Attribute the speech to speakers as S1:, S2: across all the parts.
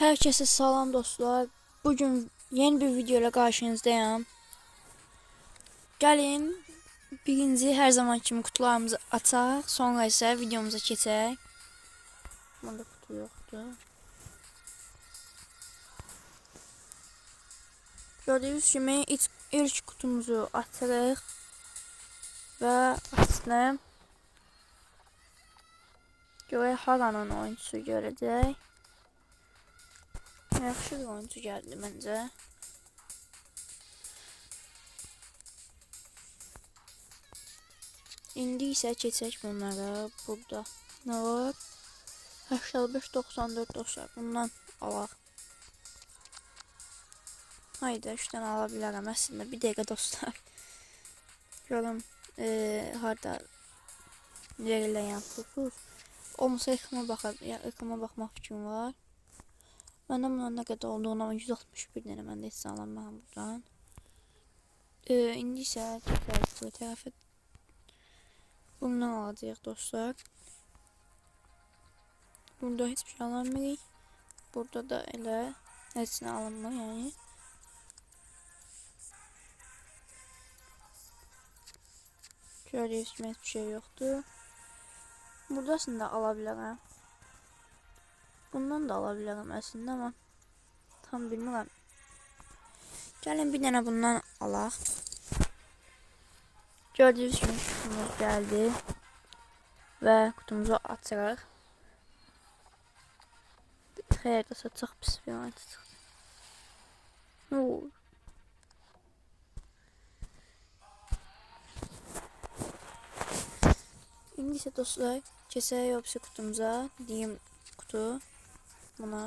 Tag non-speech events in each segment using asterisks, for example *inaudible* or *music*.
S1: Herkese salam dostlar. Bugün yeni bir video ile karşınızdayım. Gelin birinci her zaman kimi kutularımızı açaq, sonra ise videomuza keçək. Bunda kutu yoxdur. Gördüğünüz kimi ilk, ilk kutumuzu açırıq və açdım. Görək haranın oyuncusu görəcək. Bir oyuncu geldi bence. İndi isə keçək bunlara. Burada nə var? 85-94 dostlar. *laughs* Bundan alaq. Haydi, şuradan ala bilərəm əslində. Bir dəqiqə dostlar. Görüm e, harda verilən pul. Olmasa ekrana baxa, ya ekrana baxmaq var. Məndə bunun nə qədər olduğunu 161 dənə məndə heç alınmam buradan. E, indi isə bu tərəfə bundan alacağıq dostlar. Burada hiçbir şey alamırıq. Burada da elə hepsini alınmır yani. Gördüyünüz kimi hiçbir şey yoktu. Buradasını da alabilirim. Bundan da alabilirim aslında ama tam bilmirəm. Gəlin bir dənə bundan alaq. Gördüyünüz kimi kutumuz gəldi və kutumuzu açırıq. Xeyr, dəsə çox pis bir oyuncu çıxdı. İndi isə dostlar, keçək opsi kutumuza. Deyim kutu. Buna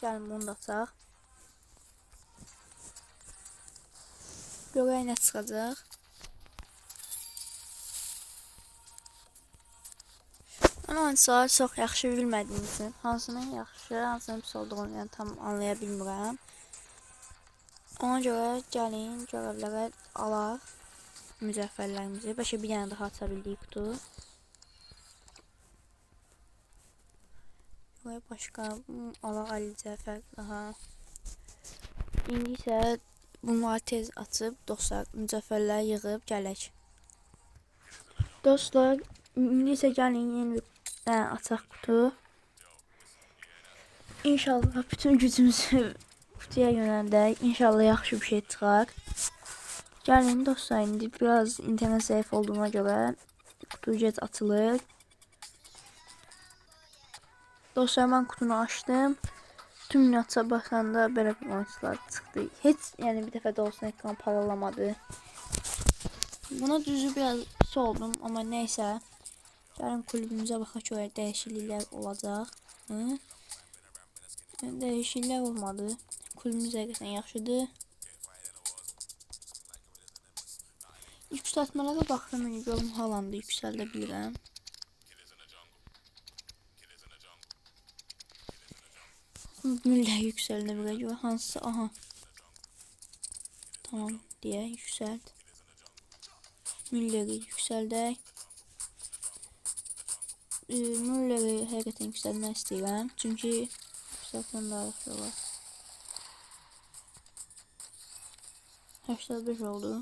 S1: gəlin bunu da açaq. Görək nə çıxacaq. Mən oyunçuları çox yaxşı bilmədiyim üçün hansının yaxşı, hansının pis olduğunu yəni tam anlaya bilmirəm. Ona görə gəlin görevlərə alaq müzəffərlərimizi. Bəlkə bir dənə daha aça bildik. Ve başka alaq Ali Cəfər daha. İndi isə bunları tez açıb dostlar müzəffərləri yığıb gələk. Dostlar, indi gəlin yeni bir dənə açaq kutu. İnşallah bütün gücümüzü *laughs* kutuya yönəldək. İnşallah yaxşı bir şey çıxar. Gəlin dostlar, indi biraz internet zəif olduğuna görə kutu gec açılır. Dostlar ben kutunu açtım. Tüm yatsa bakanda belə bir oyuncular çıxdı. Heç yəni bir dəfə də olsun ekran paralamadı. Buna düzü biraz pis oldum ama neyse. Yarın kulübümüze baxaq görək dəyişikliklər olacaq. Hı? Dəyişikliklər olmadı. Kulübümüz həqiqətən yaxşıdır. Yüksəltmələrə baxdım, görüm Haaland'ı yüksəldə bilirəm. Müller yükseldi ve Hansı aha. Tamam diye yükselt. Müller'i yükseldi. Ee, Müller'i həqiqətən yükseltmək istəyirəm. Çünki yükseltməm daha yaxşı var. 85 oldu.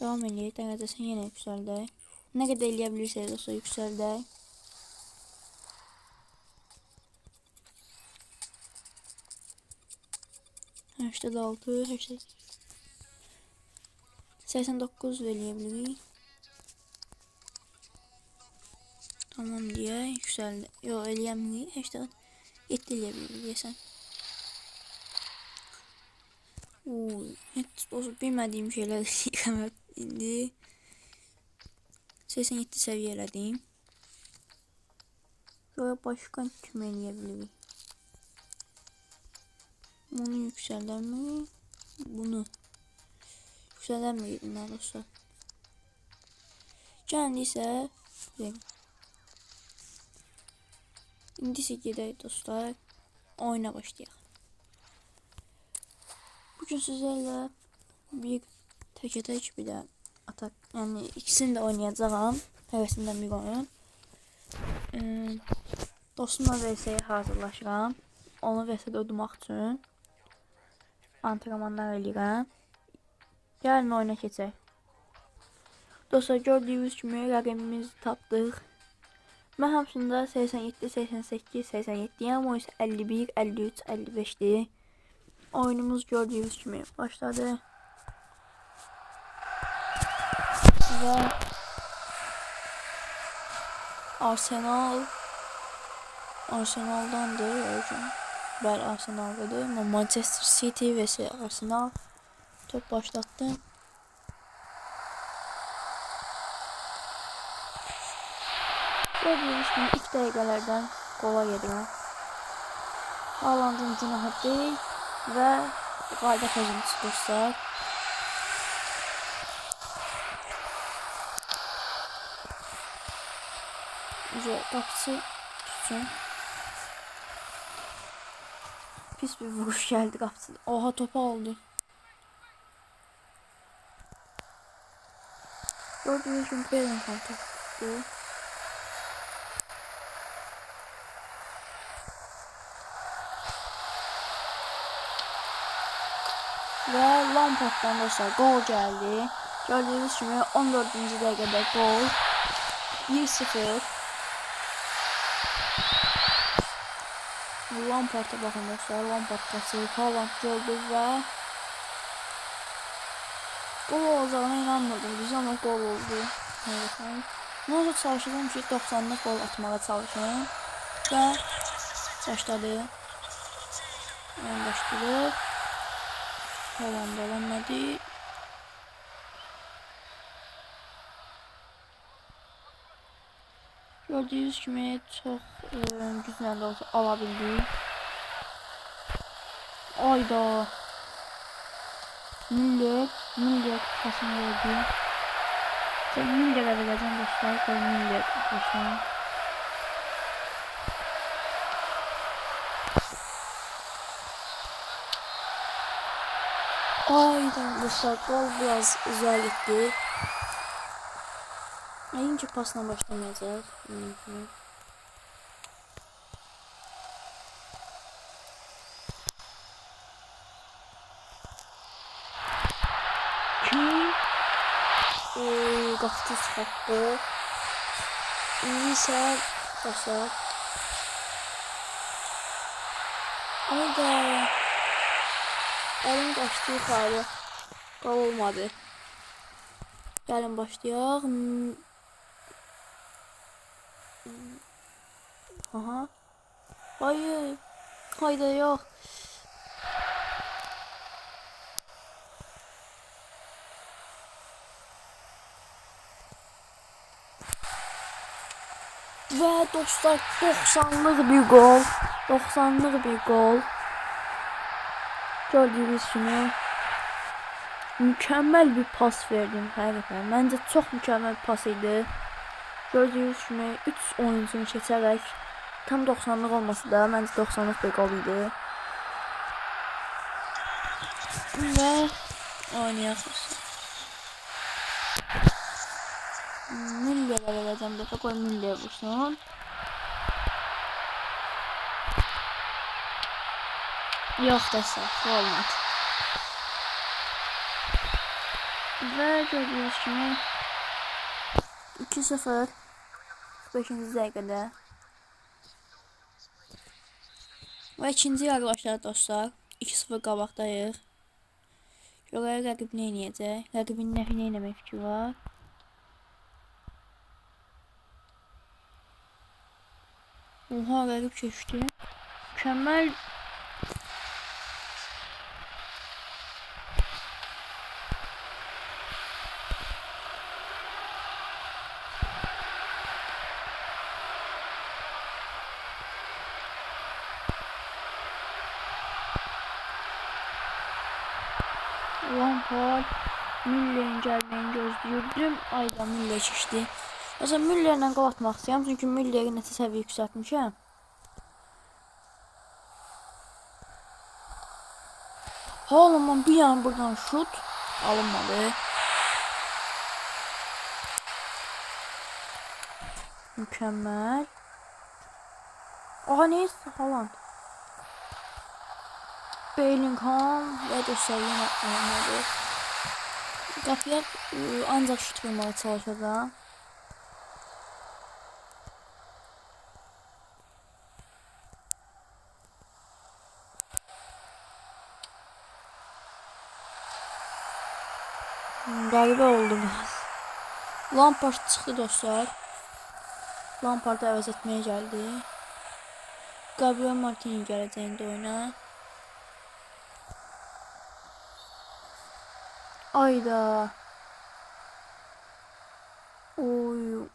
S1: Devam edək. Dərəcəsini yenə yüksəldək. Nə qədər eləyə bilirsəniz olsa yüksəldək. Hashtag 6, hashtag 89 verebilirik. Tamam diye yükseldi. Yo eləyəmirik. Hashtag 7 eləyebilirik deyəsən. Oo, heç olsun bilmədiyim şeylər *laughs* yıkamak indi. 87 səviyyə elədim. Sonra başqa kim eləyə bunu yükselden mi? Bunu. Yükselen mi bunlar dostlar? Kendiyse İndi isə gedək dostlar. Oyuna başlayaq. Bugün sizlərlə bir təkə-tək bir də atak, yəni ikisini də oynayacağam. Həvəsindən bir oyun. Ee, dostumla VS-yə onu vəsədə udmaq üçün antrenmanlar eləyirəm. Gəlin oyuna keçək. Dostlar gördüyünüz kimi rəqəmimizi tapdıq. Mən hamısında 87, 88, 87-yəm. O isə 51, 53, 55-dir. Oyunumuz gördüyünüz kimi başladı. Və Arsenal Arsenal'dandır Ercan. Bəli Arsenal'dadır. Amma Manchester City vs Arsenal top başlattı. Gördüğünüz gibi ilk dəqiqələrdən qola gedirəm. Haalandın günahı deyil və qayda pozuntusu dostlar. Güzel qapısı tutsun. Pis bir vuruş geldi qapısı. Oha topa oldu. Gördüğünüz gibi Bellingham tuttu. Ve Lampard'dan dostlar gol geldi. Gördüğünüz gibi 14. dakikada gol. 1-0. Lampard'a bakın dostlar. Lampard kasayı Haaland gördü ve gol olacağına inanmırdım biz ama gol oldu. Evet. Ne olsa çalışacağım ki 90'lık gol atmaya çalışıyorum. Ve başladı. Ben başladı. Haaland olamadı. Gördüğünüz gibi çok e, güzel olsa alabildik. Ayda. Müller. Müller pasını verdi. Sen Müller'e vereceğim dostlar. Koy Müller dostlar. Ayda dostlar biraz uzağa. İkinci pasla başlamayacağız. -hı. Kim? Ee, Qaçdı çıxartdı. İndi isə dostlar. Ayda. Əlim qaçdı yuxarı. Qol olmadı. Gəlin başlayaq. Aha. Hayır. Hayda yok. Ve dostlar 90'lık bir gol. 90'lık bir gol. Gördüğünüz gibi mükemmel bir pas verdim həqiqətən. Bence çok mükemmel bir pas idi. Gördüğünüz kimi 3 oyuncunu keçərək tam 90'lık olması da bence 90'lık bir gol idi. Və oynayaq. Müller'e vereceğim defa koy Müller vursun. Yok dese olmadı. Ve gördüğünüz gibi 2-0 5. dəqiqədə və ikinci başladı dostlar. 2-0 qabaqdayıq. Görək rəqib nə edəcək? Rəqibin nə nə etmək fikri var? Oha rəqib keçdi. Mükəmməl Lampard Müller'in gəlməyini gözləyirdim. Ayda Müller keçdi. Məsələn Müllerlə qol atmaq istəyirəm çünki Müllerin nəsə səviyyə yüksəltmişəm. Haaland'dan bir an buradan şut alınmadı. Mükemmel. Aha neyse Haaland. Bellingham və dostlar yenə olmadı. Qapıya e, ancaq şut vurmağa çalışacağam. Hmm, Qəribə oldu biraz. Lampard çıxdı dostlar. Lampard'ı əvəz etməyə gəldi. Gabriel Martini gələcək indi oyuna. Ayda. Oy.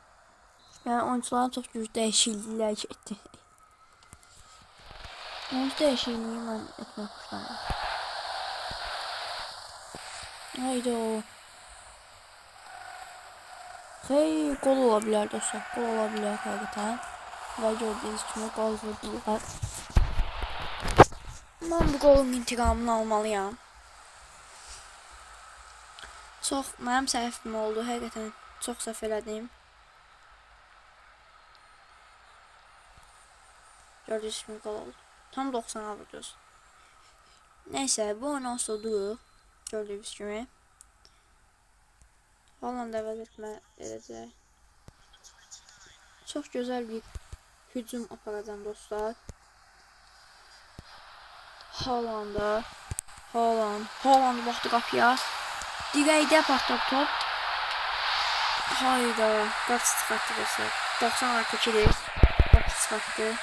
S1: Yəni oyuncuların çox güclü dəyişikliklər getdi. Oyuncu *laughs* dəyişikliyi mən etmək xoşlanmıram. Haydi o. Hey, gol ola bilər dostlar. Gol ola bilər həqiqətən. Və gördüyünüz kimi gol vurdular. Mən bu golun intiqamını almalıyam. Çox mənim səhvim oldu, həqiqətən çox səhv elədim. Gördüyünüz kimi gol oldu. Tam 90'a vurduz. Neyse bu oyunu oldu. Gördüğünüz gibi. Hollanda əvəz etmə edəcək. Çox gözəl bir hücum aparacağım dostlar. Hollanda. Holland. Holland baxdı qapıya. Dirəkdə patladı top. Hayda. Qapısı çıxartdı dostlar. 90 artı 2'dir. Qapısı çıxartdı.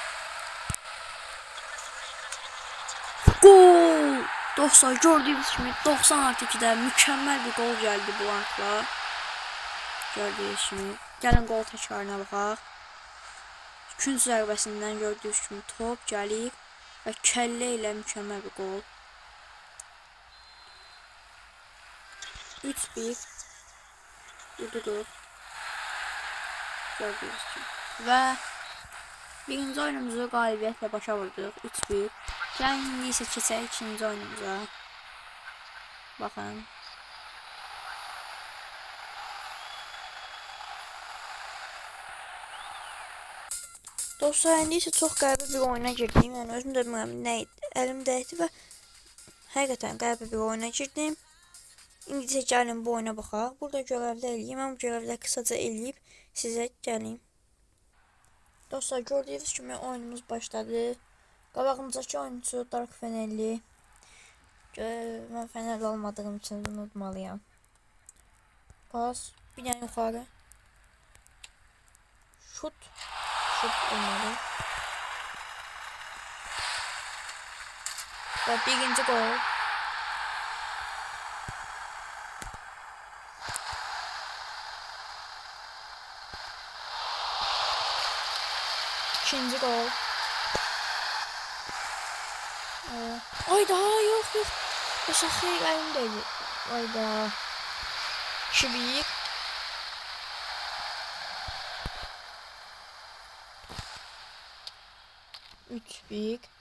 S1: Gol! Dostlar gördüğünüz kimi 90 artı 2'də mükemmel bir gol geldi bu ankla. Gördüyünüz kimi. Gəlin qol təkrarına baxaq. İkinci zərbəsindən gördüyünüz kimi top gəlir və kəllə ilə mükəmməl bir qol. 3-1 ududuq. Gördüyünüz kimi. Və birinci oyunumuzu qalibiyyətlə başa vurduq. 3-1. Gəlin indi isə keçək ikinci oyunumuza. Baxın. Dostlar indi isə çox qəribə bir oyuna girdim. Yəni özüm də bilmirəm nə idi. Əlimdə idi və həqiqətən qəribə bir oyuna girdim. İndi gəlin bu oyuna baxaq. Burada görevlər eləyim. Mən bu görevləri qısaca eləyib sizə gəlim. Dostlar gördüyünüz kimi oyunumuz başladı. Qabağımızdakı oyuncu Dark Fenerli. Mən Fenerli olmadığım üçün bunu unutmalıyam. Pas. Bir dənə yuxarı. Şut. Şut olmalı. Ve birinci gol. İkinci gol. Ee, ay daha yok yok. O şahı elimdeydi. Ayda. 2-1. 3 büyük. Dört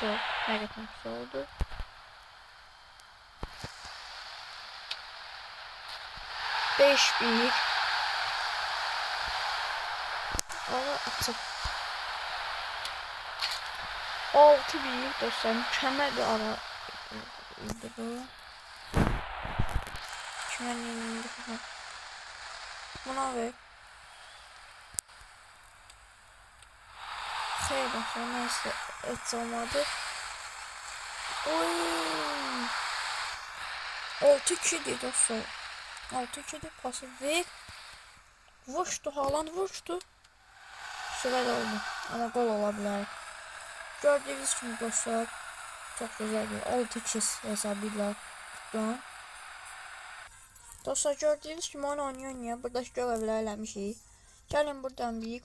S1: Sol. Hakikaten soldu. Beş büyük. Ama atıp 6 büyük dostlar mükemmel bir ara bu. Çimenliğinin falan. Buna ver. Şey dostlar neyse et olmadı. Oy. 6 2 dostlar. 6 2 pası ver. Vuruştu Haaland vuruştu. Süper oldu. Ama gol olabilir. Gördüğünüz gibi dostlar çok güzel bir altı çiz hesabıyla tuttum. Dostlar gördüğünüz gibi onu oynuyor ya. Burada görevler eləmişik. Gəlin buradan bir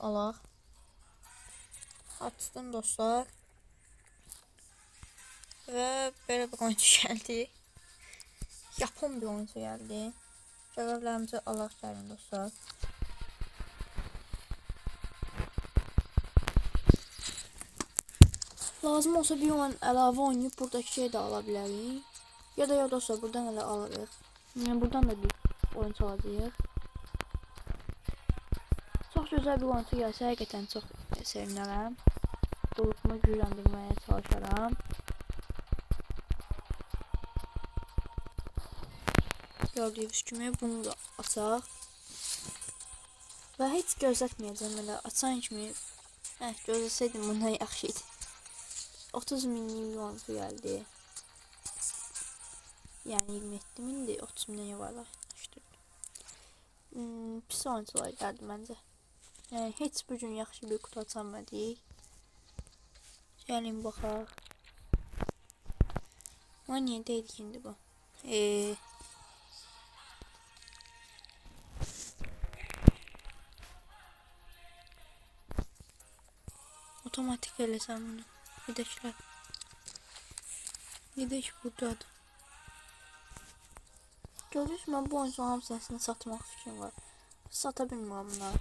S1: alaq. Açdım dostlar. Və belə bir oyuncu *laughs* gəldi. Yapon bir oyuncu gəldi. Görevlərimizi alaq gəlin dostlar. Lazım olsa bir oyun əlavə oynayıb buradakı şey də ala bilərik. Ya da ya olsa buradan elə alırıq. Yəni buradan da bir oyun çalacağıq. Çox gözəl bir oyuncu gəlsə həqiqətən çox sevinərəm. Qrupumu gücləndirməyə çalışaram. Gördüyünüz kimi bunu da açaq. Və heç gözlətməyəcəm elə açan kimi. Hə, gözləsəydim bundan yaxşı idi. 30 minlik oyuncu gəldi. Yəni 27 mindir, 30 mindən yuvarlaşdırdım. Hmm, pis oyuncular gəldi məncə. Yəni heç bu gün yaxşı bir kutu açamadık. Gəlin baxaq. Ama niye dedik indi bu? Ee, otomatik elesem bunu. Yedekler. Yedek buradadır. Gördünüz mü bu oyuncunun hamısını satmaq fikrim var. Sata bilmirəm bunları.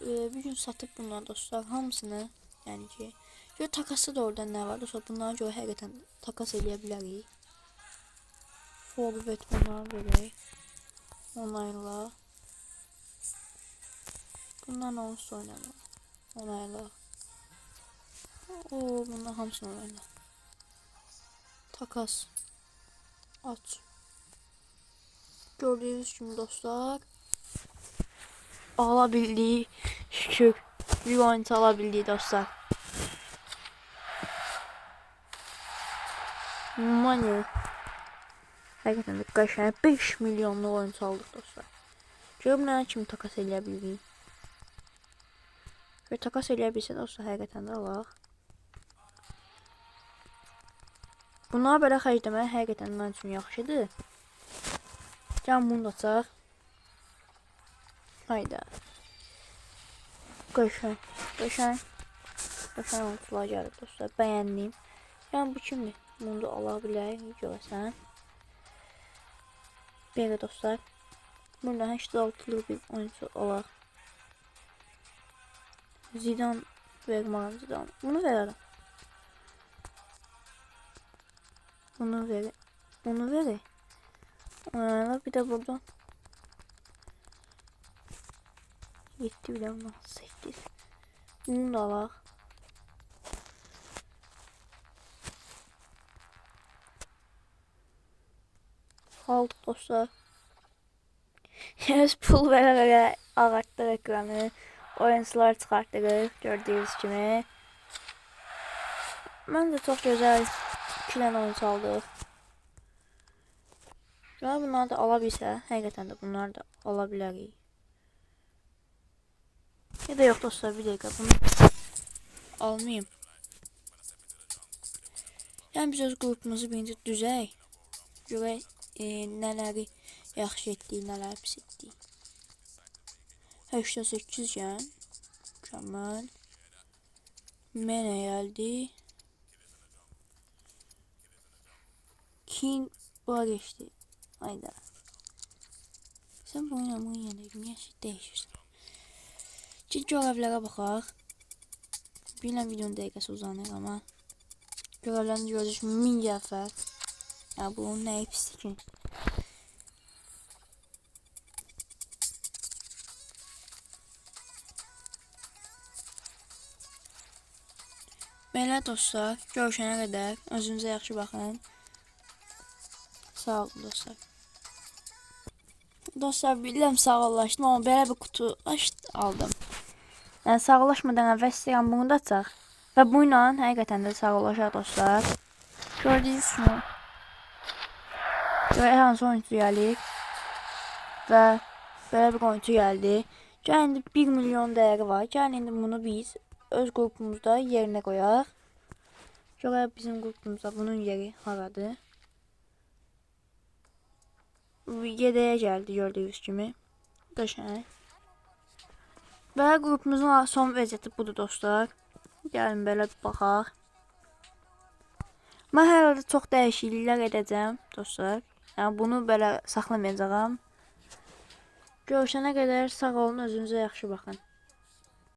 S1: Ee, bir gün satıb bunları dostlar hamısını yəni ki Görə takası da orada nə var? Dostlar bunlara görə həqiqətən takas eləyə. Forvet bunları verək. Onayla. Bundan onsuz oynama. Onayla. Oo, bundan hamısını onayla. Takas. Aç. Gördüğünüz kimi dostlar. Alabildiği şükür. Bir oyuncu alabildiği dostlar. Money. Həqiqətən də qəşəng 5 milyonluq oyuncu aldıq dostlar. Görüm nə kimi takas eləyə bilirik. Və takas eləyə bilsə dostlar həqiqətən də alaq. Bunları belə xərcləmək həqiqətən mənim üçün yaxşıdır. Gəlin bunu da açaq. Hayda. Qəşəng. Qəşəng. Qəşəng oyuncular gəlib dostlar. Bəyəndim. Yəni bu kimdir? Bunu da ala bilərik. Görəsən. Belə dostlar. Burada 86'lı bir oyuncu alaq. Zidane verməm Zidane. Bunu verərəm. Bunu ver. Bunu verək. Ona bir de buradan. 7 bir de bundan 8. Bunu da alaq. Aldık dostlar. Yes, pul verə verə ağartdıq ekranı. Oyuncular çıxartdıq gördüyünüz kimi. Məncə çox gözəl iki dənə oyuncu aldıq. Yəni bunları da ala bilsə, həqiqətən də bunları da ala. Ya da yox dostlar, bir dəqiqə bunu almayayım. Yəni biz öz qrupumuzu birinci düzək. Görək e, nələri yaxşı etdik, nələri pis etdik. 88 gen. Mükemmel. Mene geldi. King buna geçti. Hayda. Sen bu oynamayı yenelim. Yaşı değişirsin. Çünkü görevlere bakar. Bilmem videonun dakikası uzanır ama. Görevlerini görürüz. Min dəfə. Ya bu ne pislik ki. Belə dostlar, görüşənə qədər özünüzə yaxşı baxın. Sağ olun dostlar. Dostlar bilirəm sağollaşdım amma belə bir kutu aç aldım. Yəni sağollaşmadan əvvəl istəyirəm bunu da açaq. Və bu ilə həqiqətən də sağollaşaq dostlar. Gördüyünüz kimi. Ve hansı oyuncu gəlir. Və belə bir oyuncu gəldi. Gəlin indi 1 milyon dəyəri var. Gəlin indi bunu biz öz qrupumuzda yerinə qoyaq. Görək bizim qrupumuzda bunun yeri haradır. Yedeyə gəldi gördüyünüz kimi. Qəşəng. Və qrupumuzun son vəziyyəti budur dostlar. Gəlin belə baxaq. Mən hər halda çox dəyişikliklər edəcəm dostlar. Yəni bunu belə saxlamayacağam. Görüşənə qədər sağ olun, özünüzə yaxşı baxın.